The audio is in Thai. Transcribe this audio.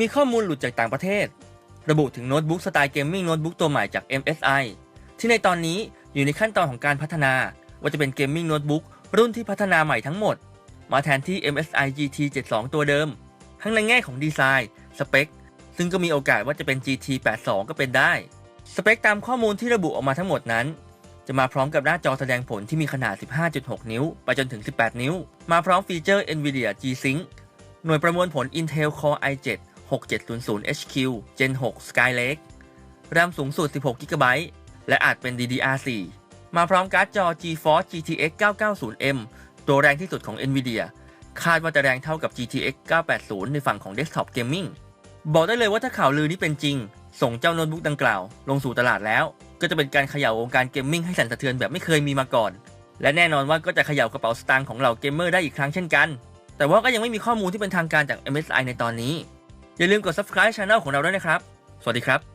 มีข้อมูลหลุดจากต่างประเทศ ระบุถึงโน้ตบุ๊กสไตล์เกมมิ่งโน้ตบุ๊กตัวใหม่จาก MSI ที่ในตอนนี้อยู่ในขั้นตอนของการพัฒนา ว่าจะเป็นเกมมิ่งโน้ตบุ๊กรุ่นที่พัฒนาใหม่ทั้งหมด มาแทนที่ MSI GT 72 ตัวเดิม ทั้งในแง่ของดีไซน์ สเปค ซึ่งก็มีโอกาสว่าจะเป็น GT 82 ก็เป็นได้ สเปคตามข้อมูลที่ระบุออกมาทั้งหมดนั้น จะมาพร้อมกับหน้าจอแสดงผลที่มีขนาด 15.6 นิ้ว ไปจนถึง 18 นิ้ว มาพร้อมฟีเจอร์ NVIDIA G-Sync หน่วยประมวลผล Intel Core i7 6700 HQ Gen 6 Skylake แรมสูงสุด 16 GB และอาจเป็น DDR4 มาพร้อมการ์ดจอ GeForce GTX 990M ตัวแรงที่สุดของ NVIDIA คาดว่าจะแรงเท่ากับ GTX 980 ในฝั่งของ Desktop Gaming บอกได้เลยว่าถ้าข่าวลือนี้เป็นจริง ส่งเจ้าโน้ตบุ๊กดังกล่าว ลงสู่ตลาดแล้ว ก็จะเป็นการเขย่าวงการเกมมิ่งให้สั่นสะเทือนแบบไม่เคยมีมาก่อน และแน่นอนว่าก็จะเขย่ากระเป๋าสตางค์ของเหล่าเกมเมอร์ได้อีกครั้งเช่นกัน แต่ว่าก็ยังไม่มีข้อมูลที่เป็นทางการจาก MSI ในตอนนี้ อย่าลืมกด subscribe channel ของเราด้วยนะครับ สวัสดีครับ